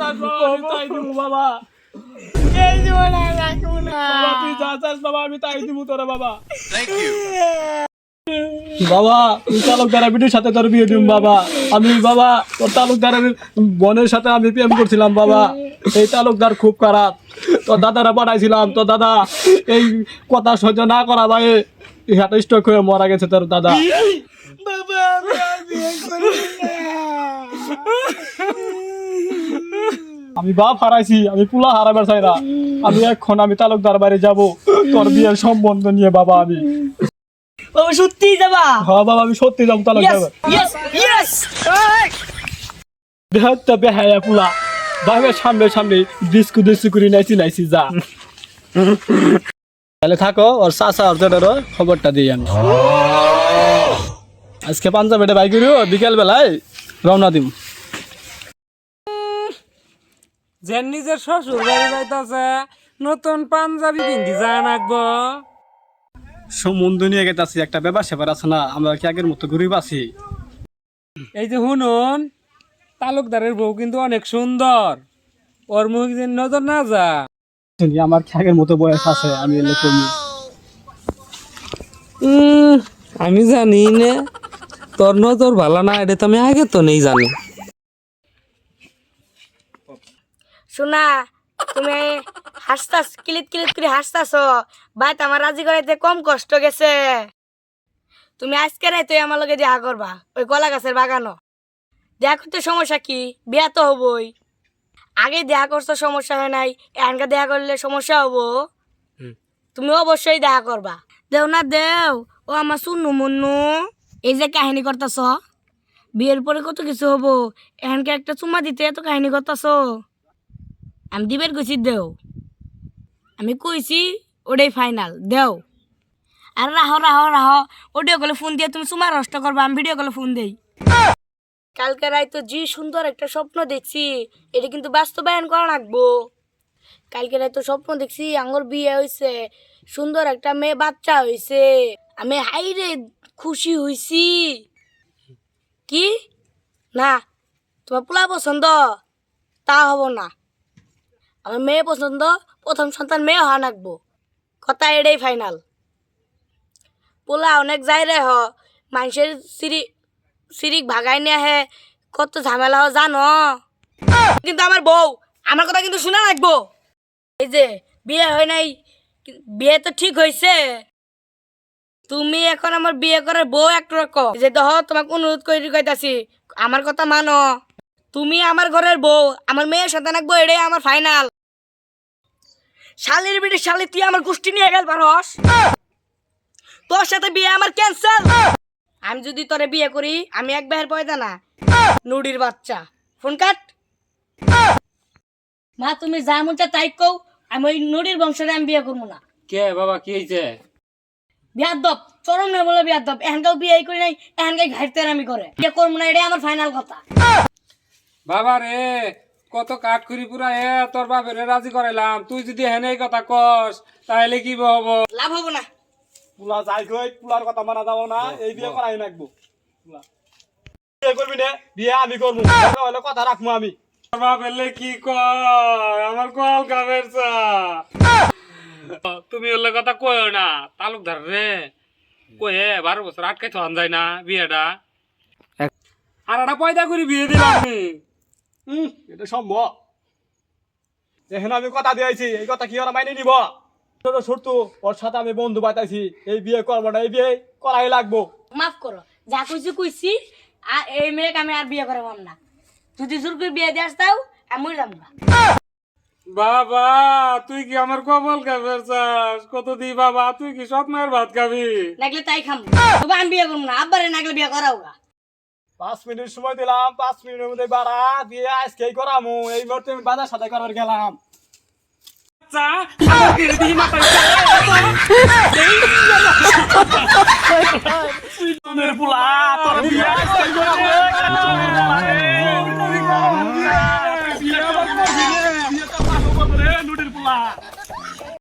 চাচার বাবা আমি তাই দিব বাবা। এই জীবন আর রাখব না তুই যা চাস বাবা আমি তাই দিব তোরা বাবা বাবা তালুকদার বিটির সাথে তোর বিয়ে দিম বাবা। আমি বাবা তোর তালুকদার বোনের সাথে আমি প্রেম করছিলাম বাবা। এই তালুকদার খুব খারাপ। তোর দাদারা পাঠাইছিলাম তোর দাদা এই কথা সহ্য না করা ভাই। হার্ট স্টক হয়ে মারা গেছে তোর দাদা। বাবা আমি বাপ হারাইছি আমি পুলা হারাবার চাই না। আমি এখন আমি তালুকদার বাড়ি যাব তোর বিয়ের সম্বন্ধ নিয়ে বাবা আমি। বাবা সত্যিই যাবা? হ্যাঁ বাবা আমি সত্যি যাব তালুকদার বেহায়া পুলা। বাহের সামনে সামনে ডিস্কু ডিস্কু করে নাইছি নাইছি যা। তাহলে থাকো ওর চাষা অর্জনেরও খবরটা দিই আমি আজকে পাঞ্জাবেটে বাইক করিও বিকেল বেলায় রওনা দিম। যে নিজের শ্বশুর বাড়ি যাইতাছে নতুন পাঞ্জাবি পিন্ধি যায় নাকবো সমুদ্র নিয়ে গেতাছি একটা ব্যাপার সেবার আছে না আমরা কি আগের মতো গরিব আছি? এই যে শুনুন তালুকদারের বউ কিন্তু অনেক সুন্দর। ওর মুখ যে নজর না যা আমার কি আগের মতো বয়স আছে? আমি এলে কমি। আমি জানি না তোর নজর ভালো না এটা তো আমি আগে তো নেই জানি। শোনা তুমি হাসতাস কিলিত কিলিত করে হাসতাছ। ভাই আমার রাজি করাইতে কম কষ্ট গেছে। তুমি আজকে নাই তুই আমার লগে দেখা করবা ওই কলা গাছের বাগানো দেখা করতে সমস্যা কি বিয়া তো হবই। আগে দেখা করছ সমস্যা হয় নাই। এখানকার দেখা করলে সমস্যা হব। তুমি অবশ্যই দেখা করবা। দেও না দেও। ও আমার শুনু মুন্নু। এই যে কাহিনী করতেছ বিয়ের পরে কত কিছু হব? এখানকার একটা চুমা দিতে এত কাহিনী করতেছ। আমি দিবের কইছি দেও। আমি কইছি ওটাই ফাইনাল দেও। আর রাহ রাহ রাহ অডিও কলে ফোন দিয়ে তুমি সুমার নষ্ট করবা, আমি ভিডিও কলে ফোন দেই। কালকে রাইতো জি সুন্দর একটা স্বপ্ন দেখছি, এটা কিন্তু বাস্তবায়ন করা লাগবো। কালকে রাইতো স্বপ্ন দেখছি, আঙ্গর বিয়ে হয়েছে সুন্দর একটা মেয়ে বাচ্চা হয়েছে আমি হাইরে খুশি হইছি। কি? না, তোমার পোলা পছন্দ? তা হব না। আমার মেয়ে পছন্দ, প্রথম সন্তান মেয়ে হওয়া নাকবো। কথা এটাই ফাইনাল পোলা অনেক যাই রে হ, মানুষের সিরি সিরিক ভাগাই নিয়ে আহে, কত ঝামেলা হ জানো? কিন্তু আমার বউ, আমার কথা কিন্তু শোনা লাগবো এই যে, বিয়ে হয় নাই, বিয়ে তো ঠিক হয়েছে তুমি এখন আমার বিয়ে করার বউ একটা রকম যে দহ তোমাকে অনুরোধ করে আমার কথা মানো। তুমি আমার ঘরের বউ আমার মেয়ের সাথে নাকবো এটাই আমার ফাইনাল শালির বিটে শালি তুই আমার গোষ্ঠী নিয়ে গেল পারস তোর সাথে বিয়ে আমার ক্যান্সেল আমি যদি তোরে বিয়ে করি আমি এক বেহের পয়দা না নুডির বাচ্চা। Phone cut. মা তুমি যা মন চায় তাই কও আমি ওই নুডির বংশরে আমি বিয়ে করব না। কে বাবা কি হয়েছে বিয়ার দপ চরম না বলে বিয়ার দপ এখানকাও বিয়ে করি নাই এখানকাই ঘাটতে আমি করে বিয়ে করব না এটাই আমার ফাইনাল কথা। বাবা রে কত কাঠ করি পুরা এ তোর বাপের রাজি করাইলাম। তুই যদি হেনে কথা কস তাহলে কি হব? লাভ হব না। পুলা যাই কই পুলার কথা মানা যাব না এই বিয়ে করাই নাকবো। পুলা। বিয়ে করবি না বিয়ে আমি করব। দরকার হলে কথা রাখব আমি। তোর বাপের কি কয়? আমার কল কামের চা। তুমি ওর কথা কয়ও না তালুকদার রে। কয়ে বারো বছর আটকে থন যায় না বিয়েটা। আর একটা পয়দা করে বিয়ে দিলাম আমি। হুম, এটা সম্ভব। এখানে আমি কথা দিয়েছি এই কথা কি ওরা মাইনে নিব? ছোট ছোট ওর সাথে আমি বন্ধু বাতাইছি এই বিয়ে করব না এই বিয়ে করাই লাগবো। মাফ করো যা কইছি কইছি আর এই মেয়েকে আমি আর বিয়ে করাবো না। যদি জোর করে বিয়ে দিয়ে আসতাও আমি যাব না। বাবা তুই কি আমার কবল খাবের চাস? কত দি বাবা তুই কি সৎ মায়ের ভাত খাবি? নাগলে তাই খাম। তবে আমি বিয়ে করব না আব্বারে নাগলে বিয়ে করাও গা। পাঁচ মিনিট সময় দিলাম পাঁচ মিনিটের মধ্যে বাড়া দিয়ে আজকে করামু এই মুহূর্তে আমি বাজার সাথে করার গেলাম পোলা তোর বিয়ে